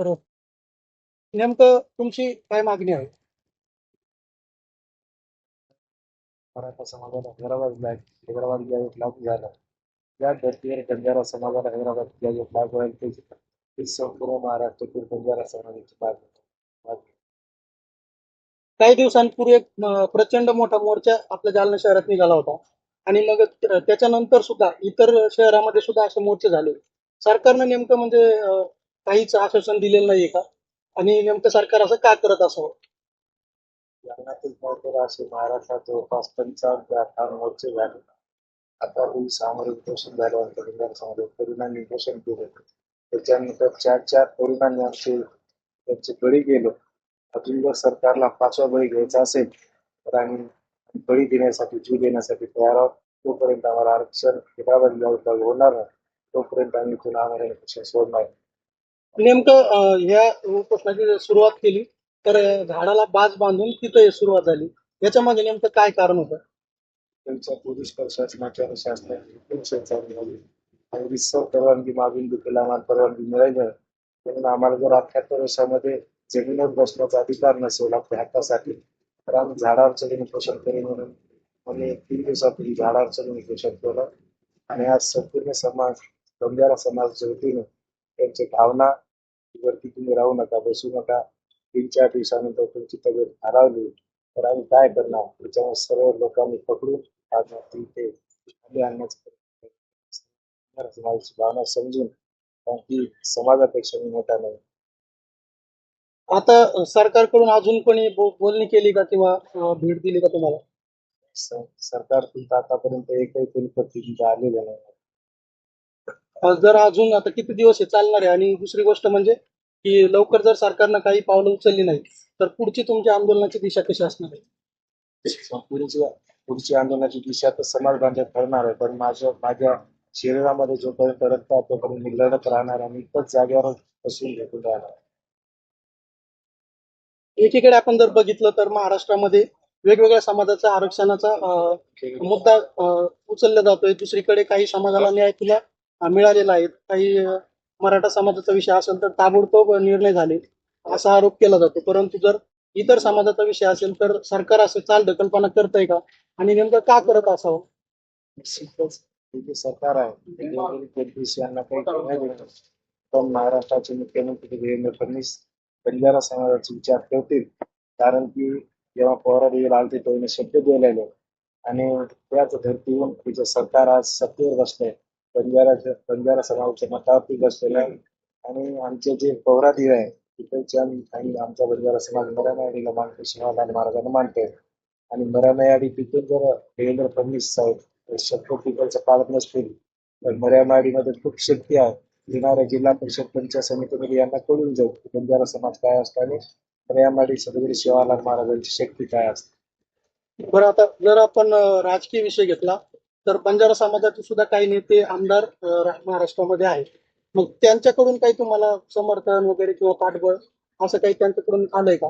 तर नेमकं तुमची काय मागणी आहे? मराठा समाजाला हैदराबाद ब्लॅक हैदराबाद गॅजेट लागू झाला. या धर्तीवर बंजारा समाजाला हैदराबाद गॅजेट लागू होईल त्याची ही संपूर्ण महाराष्ट्रातील बंजारा समाजाची मागणी काही दिवसांपूर्वी एक प्रचंड मोठा मोर्चा आपल्या जालना शहरात निघाला होता. आणि मग त्याच्यानंतर सुद्धा इतर शहरामध्ये सुद्धा असे मोर्चे झाले. सरकारनं नेमकं म्हणजे काहीच आश्वासन दिलेलं नाहीये का? आणि नेमकं सरकार असं का करत असावं? लग्नातील मोर्चाला असे महाराष्ट्रात जवळपास पंचावन्न ते अठ्ठावन्न मोर्चे झाले. आता ही सामोरे उपोषण झाल्यानंतर बंजारा समाजात तरुणांनी उपोषण केले. त्याच्यानंतर चार चार तरुणांनी आमचे त्यांचे बळी गेलो. अजून जर सरकारला पाचवा बळी घ्यायचा असेल तर आम्ही बळी देण्यासाठी जीव देण्यासाठी तयार आहोत. तोपर्यंत आम्हाला आरक्षण हैदराबाद लागू होणार नाही. तोपर्यंत आम्ही पुन्हा आम्हाला सोडणार नाही. नेमकं ह्या उपोषणाची जर सुरुवात केली तर झाडाला बाज बांधून तिथं सुरुवात झाली. याच्या मागे नेमकं काय कारण होतं? त्यांच्या पोलीस प्रशासनाच्या शासनाची झाली. आणि रिसर्व परवानगी मागून दुखेला आम्हाला परवानगी मिळाली. म्हणून आम्हाला जर अठ्याहत्तर वर्षामध्ये जमिनीवर बसण्याचा अधिकार नसेल आपल्या हक्कासाठी तर आम्ही झाडावर चढून उपोषण करू म्हणून. आम्ही तीन दिवसापूर्वी झाडावर चढून उपोषण केलं. आणि आज संपूर्ण समाज बंजारा समाज वतीनं त्यांची भावना वरती तुम्ही राहू नका बसू नका. तीन चार दिवसानंतर तुमची तब्येत हरावली तर आम्ही काय करणार? त्याच्यामुळे सर्व लोकांनी पकडून आज ते खाली आणण्याचं. समाजाची भावना समजून कारण की समाजापेक्षा मी मोठा नाही. आता सरकारकडून अजून कोणी बोलणी केली का किंवा भेट दिली का तुम्हाला? स- सरकारतून तर आतापर्यंत एकही कुलपती तिथे आलेलं नाही. जर अजून आता किती दिवस हे चालणार आहे? आणि दुसरी गोष्ट म्हणजे की लवकर जर सरकारनं काही पावलं उचलली नाही तर पुढची तुमच्या आंदोलनाची दिशा कशी असणार आहे? पुढची पुढची आंदोलनाची दिशा तर समाज बांधत ठरणार आहे पण माझ्या माझ्या शरीरामध्ये जोपर्यंत रक्त आहे तोपर्यंत मी लढत राहणार आणि इथंच जागेवर बसून भेटून राहणार. एकीकडे आपण जर बघितलं तर महाराष्ट्रामध्ये वेगवेगळ्या समाजाचा आरक्षणाचा मुद्दा उचलला जातोय. दुसरीकडे काही समाजाला न्याय तुला मिळालेला आहे. काही मराठा समाजाचा विषय असेल तर ताबडतोब निर्णय झाले असा आरोप केला जातो. परंतु जर इतर समाजाचा विषय असेल तर सरकार असं चाल कल्पना करतंय का? आणि नेमकं का करत असावं? जे सरकार आहे फडणवीस यांना काही पण महाराष्ट्राचे मुख्यमंत्री देवेंद्र फडणवीस बंजारा समाजाचे विचार ठेवतील कारण की जेव्हा पवार आलते तेव्हा शब्द दिलेले आणि त्याच धर्तीवरून तिचं सरकार आज सत्तेवर बसलंय बंजाराच्या बंजारा समाजाच्या मतावरती बसलेलं आणि आमचे जे पौरादेव आहे तिकडचे आम्ही आणि आमचा बंजारा समाज मराठवाडीला मानतो शिवाजी महाराजांना मानते. आणि मराठवाडी तिथून जर देवेंद्र फडणवीस साहेब शक्य तिकडचं पालक नसतील तर मराठवाडीमध्ये खूप शक्ती आहे. येणाऱ्या जिल्हा परिषद पंचायत समितीमध्ये यांना कळून जाऊ की बंजारा समाज काय असतो आणि मराठवाडी सदगुरू शिवालाल महाराजांची शक्ती काय असते. बरं आता जर आपण राजकीय विषय घेतला तर बंजारा समाजाचे सुद्धा काही नेते आमदार महाराष्ट्रामध्ये आहेत. मग त्यांच्याकडून काही तुम्हाला समर्थन वगैरे किंवा पाठबळ असं काही त्यांच्याकडून आलंय का?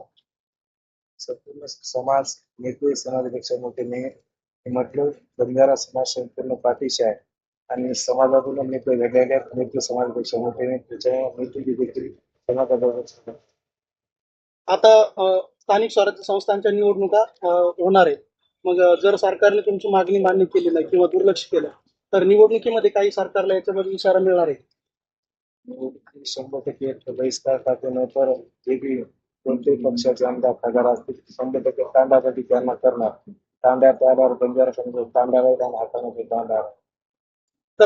संपूर्ण समाज नेते समाजापेक्षा मोठे हे म्हटलं बंजारा समाज संपूर्ण पाठीशी आहे. आणि समाजातून नेते घडलेले आहेत. नेते समाजापेक्षा मोठे नाही त्याच्यामुळे नेते देखील समाजाबरोबर आता स्थानिक स्वराज्य संस्थांच्या निवडणुका होणार आहेत. मग जर सरकारने तुमची मागणी मान्य केली नाही किंवा दुर्लक्ष केलं तर निवडणुकीमध्ये काही सरकारला याच्यामध्ये इशारा मिळणार आहे? शंभर टक्के बहिष्कार टाकून तर जे बी कोणत्याही पक्षाचे आमदार खासदार असतील शंभर टक्के तांडासाठी त्यांना करणार. तांड्या त्यावर बंजारा समजून तांडा हाताने ते तांडा